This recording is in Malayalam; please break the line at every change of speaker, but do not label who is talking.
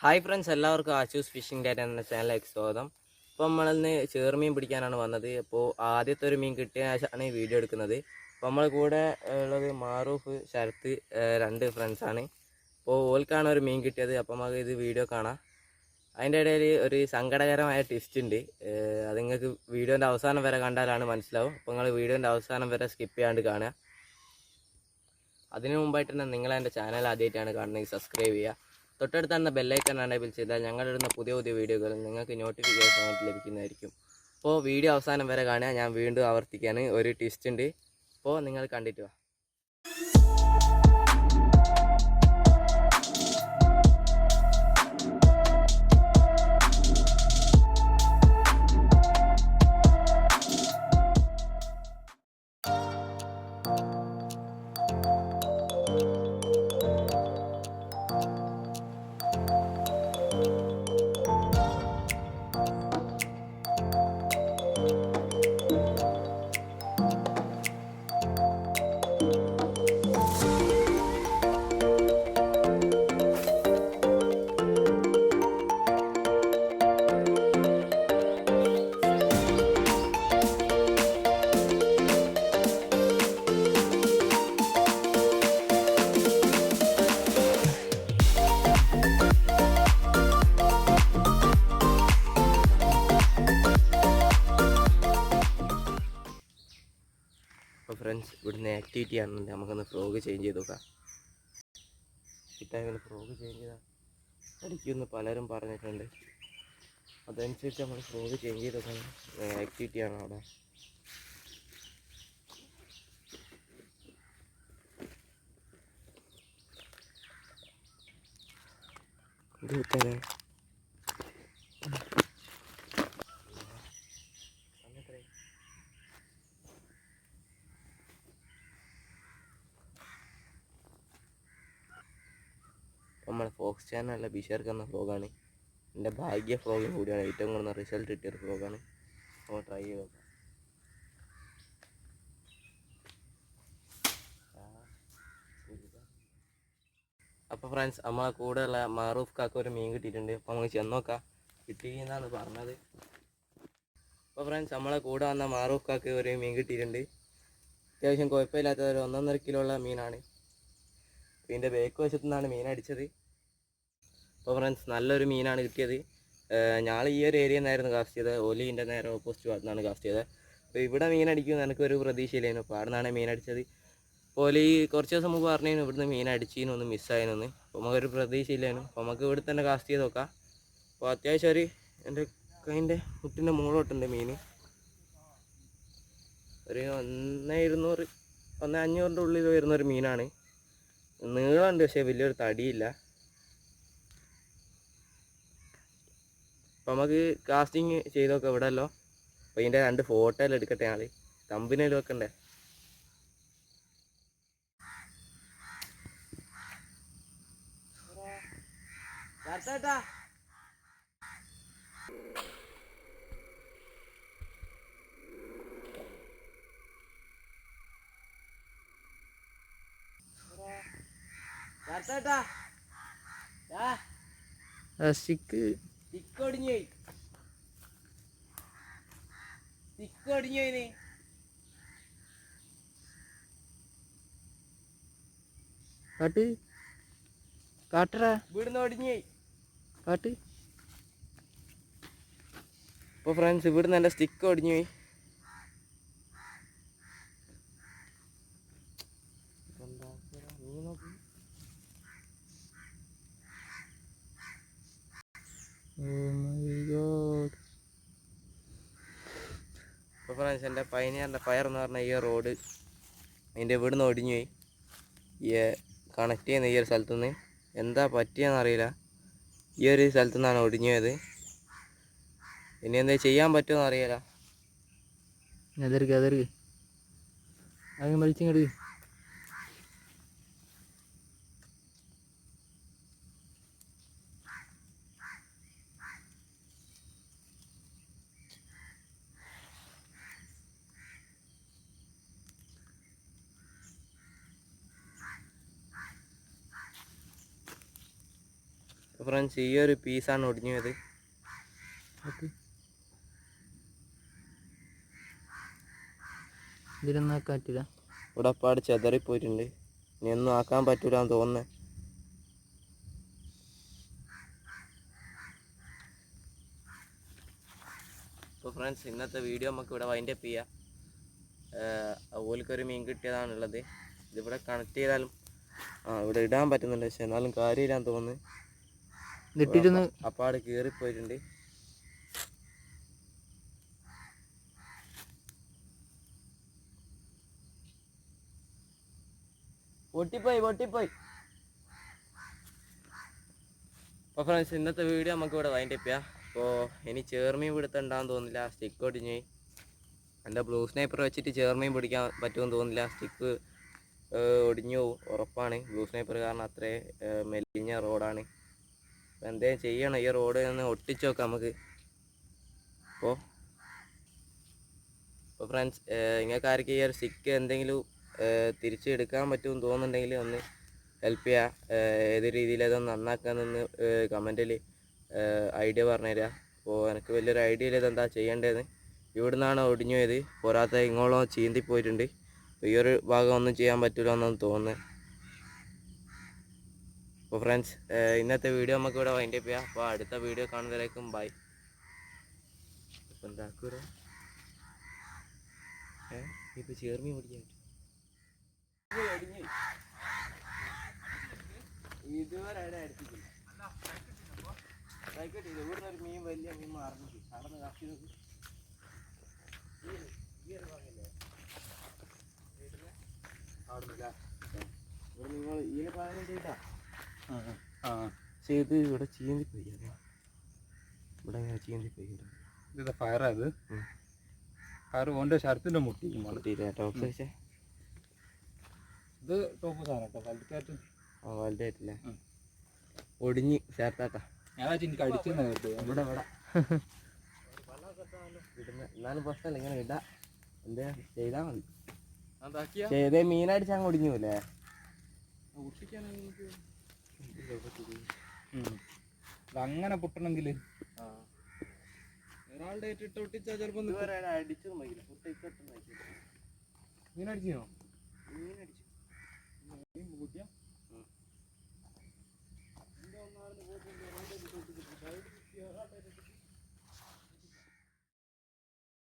ഹായ് ഫ്രണ്ട്സ് എല്ലാവർക്കും ആശൂസ് ഫിഷിംഗ് ഡേറ്റ എന്ന ചാനലിലേക്ക് സ്വാഗതം. അപ്പോൾ നമ്മളിന്ന് ചേർമീൻ പിടിക്കാനാണ് വന്നത്. അപ്പോൾ ആദ്യത്തെ ഒരു മീൻ കിട്ടിയ ശേഷമാണ് വീഡിയോ എടുക്കുന്നത്. അപ്പോൾ നമ്മളെ കൂടെ ഉള്ളത് മാറൂഫ് ശരത്ത് രണ്ട് ഫ്രണ്ട്സാണ് അപ്പോൾ ഓൽക്കാണ് ഒരു മീൻ കിട്ടിയത്. അപ്പോൾ നമുക്ക് ഇത് വീഡിയോ കാണാം. അതിന്റെ ഇടയിൽ ഒരു സങ്കടകരമായ ട്വിസ്റ്റ് ഉണ്ട്. അത് നിങ്ങൾക്ക് വീഡിയോന്റെ അവസാനം വരെ കണ്ടാലാണ് മനസ്സിലാവും. അപ്പോൾ നിങ്ങൾ വീഡിയോന്റെ അവസാനം വരെ സ്കിപ്പ് ചെയ്യാണ്ട് കാണുക. അതിനു മുമ്പായിട്ട് തന്നെ നിങ്ങൾ എന്റെ ചാനൽ ആദ്യമായിട്ടാണ് കാണുന്നത്. സബ്സ്ക്രൈബ് ചെയ്യുക. തൊട്ടടുത്ത് തന്നെ ബെല്ലൈക്കൺ എനേബിൾ ചെയ്താൽ ഞങ്ങളിടുന്ന പുതിയ പുതിയ വീഡിയോകൾ നിങ്ങൾക്ക് നോട്ടിഫിക്കേഷൻ ആയിട്ട് ലഭിക്കുന്നതായിരിക്കും. അപ്പോൾ വീഡിയോ അവസാനം വരെ കാണുക. ഞാൻ വീണ്ടും ആവർത്തിക്കാൻ ഒരു ട്വിസ്റ്റ് ഉണ്ട്. അപ്പോൾ നിങ്ങൾ കണ്ടിട്ട് വാ. ഇവിടുന്ന് ആക്ടിവിറ്റി ആണെന്നുണ്ട് നമുക്കൊന്ന് ഫ്രോഗ് ചേഞ്ച് ചെയ്ത് നോക്കാം. കിട്ടാൻ ഫ്രോഗ് ചേഞ്ച് ചെയ്താൽ അടിക്കുമെന്ന് പലരും പറഞ്ഞിട്ടുണ്ട്. അതനുസരിച്ച് നമ്മൾ ഫ്രോഗ് ചേഞ്ച് ചെയ്ത് നോക്കാൻ ആക്ടിവിറ്റി ആണ് അവിടെ? ഇത് കുത്താനേ നമ്മുടെ ഫോക്സ് ചാനലിലെ ബിഷേർക്ക് എന്ന ഫ്ലോഗാണ് എന്റെ ഭാഗ്യ ഫ്ലോഗും കൂടിയാണ്. ഏറ്റവും കൂടുതൽ റിസൾട്ട് കിട്ടിയൊരു ഫ്ലോഗാണ് അപ്പോൾ ട്രൈ ചെയ്ത് നോക്കാം. അപ്പോൾ ഫ്രണ്ട്സ് നമ്മളെ കൂടെയുള്ള മാറൂഫ് കാക്ക ഒരു മീൻ കിട്ടിയിട്ടുണ്ട്. അപ്പോൾ നമുക്ക് ചെന്ന് നോക്കാം. കിട്ടിയെന്നാണ് പറഞ്ഞത്. അപ്പോൾ ഫ്രണ്ട്സ് നമ്മളെ കൂടെ വന്ന മാറൂഫ് കാക്ക ഒരു മീൻ കിട്ടിയിട്ടുണ്ട്. അത്യാവശ്യം കുഴപ്പമില്ലാത്ത ഒരു ഒന്നൊന്നര കിലോ ഉള്ള മീനാണ്. ഇതിന്റെ ബേക്ക് വശത്തു നിന്നാണ് മീൻ അടിച്ചത്. അപ്പോൾ ഫ്രണ്ട്സ് നല്ലൊരു മീനാണ് കിട്ടിയത്. ഞാൻ ഈ ഒരു ഏരിയയിൽ നിന്നായിരുന്നു കാസ്റ്റ് ചെയ്തത്. ഒലിന്റെ നേരെ ഓപ്പോസിറ്റ് ഭാഗത്തുനിന്നാണ് കാസ്റ്റ് ചെയ്തത്. അപ്പോൾ ഇവിടെ മീൻ അടിക്കുമെന്ന് എനിക്കൊരു പ്രതീക്ഷയില്ലായിരുന്നു. അപ്പോൾ അവിടെ നിന്നാണ് മീൻ അടിച്ചത്. അപ്പോൾ ഒലി കുറച്ച് ദിവസം മുമ്പ് പറഞ്ഞു ഇവിടുന്ന് മീൻ അടിച്ചിന്ന് ഒന്ന് മിസ്സായിരുന്നു അപ്പോൾ നമുക്കൊരു പ്രതീക്ഷയില്ലായിരുന്നു. അപ്പോൾ നമുക്ക് ഇവിടെ തന്നെ കാസ്റ്റ് ചെയ്ത് നോക്കാം. അപ്പോൾ അത്യാവശ്യം ഒരു എന്റെ കൈന്റെ മുട്ടിന്റെ മുകളോട്ടുണ്ട് മീൻ. ഒരു ഒന്ന് ഇരുന്നൂറ് ഒന്ന് അഞ്ഞൂറിന്റെ ഉള്ളിൽ വരുന്നൊരു മീനാണ്. നീളമുണ്ട് പക്ഷേ വലിയൊരു തടിയില്ല. അപ്പം നമുക്ക് കാസ്റ്റിംഗ് ചെയ്തൊക്കെ ഇവിടെയല്ലോ. അപ്പോൾ ഇതിന്റെ രണ്ട് ഫോട്ടോ എല്ലാം എടുക്കട്ടെ ഞങ്ങൾ കമ്പനിയിൽ വെക്കണ്ടേ? ചേട്ടാ സ്റ്റിക്ക് ഒടിഞ്ഞു പോയി. പോയിന് കാട്ട്. കാട്ടറാ ഇവിടുന്ന് ഒടിഞ്ഞു പോയി. കാട്ട്. ഇപ്പോൾ ഫ്രണ്ട്സ് ഇവിടുന്ന് എന്റെ സ്റ്റിക്ക് ഒടിഞ്ഞു പോയി നീ നോക്ക് ഇപ്പോൾ ഫ്രണ്ട്സ് എന്റെ പയനിയറിന്റെ പയർ എന്ന് പറഞ്ഞ ഈ റോഡ് അതിന്റെ ഇവിടുന്ന് ഒടിഞ്ഞു പോയി. ഈ കണക്ട് ചെയ്യുന്ന ഈ ഒരു സ്ഥലത്തു നിന്ന് എന്താ പറ്റിയെന്ന് അറിയില്ല. ഈ ഒരു സ്ഥലത്തു നിന്നാണ് ഒടിഞ്ഞു പോയത്. ഇനി എന്താ ചെയ്യാൻ പറ്റുമെന്ന് അറിയില്ല.
എതിർക്ക് എതിർക്ക് അങ്ങ് വലിച്ചിങ്ങട്
ഫ്രണ്ട്സ് ഈ ഒരു പീസാണ് ഒടിഞ്ഞു പോയത്
ഓക്കെ. ഇതിലൊന്നും ആക്കാൻ പറ്റില്ല
ഇവിടെ അപ്പാട് ചെതറിപ്പോയിട്ടുണ്ട്. ഇനി ഒന്നും ആക്കാൻ പറ്റൂല എന്ന് അപ്പോൾ ഫ്രണ്ട്സ് ഇന്നത്തെ വീഡിയോ നമുക്ക് ഇവിടെ വൈൻഡ് അപ്പ് ചെയ്യാം ഓലിക്കൊരു മീൻ കിട്ടിയതാണുള്ളത്. ഇതിവിടെ കണക്ട് ചെയ്താലും ആ ഇവിടെ ഇടാൻ പറ്റുന്നുണ്ട്. പക്ഷെ എന്നാലും കാര്യമില്ലാന്ന് തോന്നുന്നു.
ഇതിട്ടിട്ടൊന്ന്
അപ്പാട് കീറിപ്പോയിട്ടുണ്ട് പൊട്ടിപ്പോയി പൊട്ടിപ്പോയി. അപ്പോൾ ഫ്രണ്ട്സ് ഇന്നത്തെ വീഡിയോ നമുക്ക് ഇവിടെ വൈൻഡ് അപ്പ് ചെയ്യാം. അപ്പോൾ ഇനി ചേർമീൻ പിടുത്തണ്ടാന്ന് തോന്നില്ല സ്റ്റിക്ക് ഒടിഞ്ഞു. എന്റെ ബ്ലൂ സ്നൈപ്പർ വെച്ചിട്ട് ചേർമീൻ പിടിക്കാൻ പറ്റുമെന്ന് തോന്നില്ല സ്റ്റിക്ക് ഒടിഞ്ഞു ഉറപ്പാണ്. ബ്ലൂ സ്നൈപ്പർ കാരണം അത്രേ മെലിഞ്ഞ റോഡാണ് അപ്പോൾ എന്തേലും ചെയ്യണം? ഈ റോഡ് ഒന്ന് ഒട്ടിച്ച് നോക്കാം നമുക്ക്. അപ്പോൾ അപ്പോൾ ഫ്രണ്ട്സ് നിങ്ങൾക്ക് ആർക്ക് ഈ ഒരു സിക്ക് എന്തെങ്കിലും തിരിച്ചെടുക്കാൻ പറ്റുമെന്ന് തോന്നുന്നുണ്ടെങ്കിൽ ഒന്ന് ഹെൽപ്പ് ചെയ്യുക ഏത് രീതിയിൽ അതൊന്ന് നന്നാക്കാമെന്നൊന്ന് കമന്റിൽ ഐഡിയ പറഞ്ഞുതരിക അപ്പോൾ എനിക്ക് വലിയൊരു ഐഡിയ ഇല്ല ഇതെന്താ ചെയ്യേണ്ടതെന്ന് ഇവിടെ നിന്നാണ് ഒടിഞ്ഞു പോയത്. പോരാത്ത ഇങ്ങോളം ചീന്തി പോയിട്ടുണ്ട്. ഈ ഒരു ഭാഗം ഒന്നും ചെയ്യാൻ പറ്റില്ല എന്നാണ് തോന്നുന്നത് അപ്പോൾ ഫ്രണ്ട്സ് ഇന്നത്തെ വീഡിയോ നമുക്ക് ഇവിടെ വൈൻഡ് അപ്പ് ചെയ്യാം. അപ്പോൾ അടുത്ത വീഡിയോ കാണുന്നവരേക്കും ബൈ ഇപ്പം എന്താക്കൂര ഏ ഇപ്പം ചേർമി പിടിക്കാൻ ഇതുവരെ അവിടെ അടുത്തിട്ടില്ല ആയിക്കോട്ടെ ഇത് ഇവിടുന്ന് ഒരു മീൻ വലിയ മീൻ മാറുന്നു. കടന്ന് കാശി നോക്കി. ഇവിടെ നിങ്ങൾ ഈ പാലം ചെയ്താ പക്ഷേ ഇത് ഇവിടെ ചീന്തി പോയി ഇവിടെ ഇങ്ങനെ ചീന്തി പോയി
ഇത് ഫയറാ ഇത്. ഫയർ ഓന്റെ ശരത്തിന്റെ മുട്ടി
മോൾ? ടോപ്പ് വെച്ചേ.
ഇത് ടോപ്പ് സാധനം കേട്ടോ വലുതായിട്ട്.
ആ വലുതായിട്ടില്ല. ഒടിഞ്ഞ് ചേർത്താട്ടാ.
ഞാൻ എനിക്ക് കേട്ടോ
ഇവിടെ ഇവിടെ. എന്നാലും പ്രശ്നമല്ല ഇങ്ങനെ ഇടാ. എന്താ ചെയ്താൽ മതി. ചെയ്തേ മീനടിച്ച് അങ്ങ് ഒടിഞ്ഞു പോലെ
അങ്ങനെ പൊട്ടണമെങ്കിൽ
ഒരാളുടെ ഏറ്റിട്ട് ഒട്ടിച്ചാൽ ചിലപ്പോൾ
മീൻ അടിച്ചോ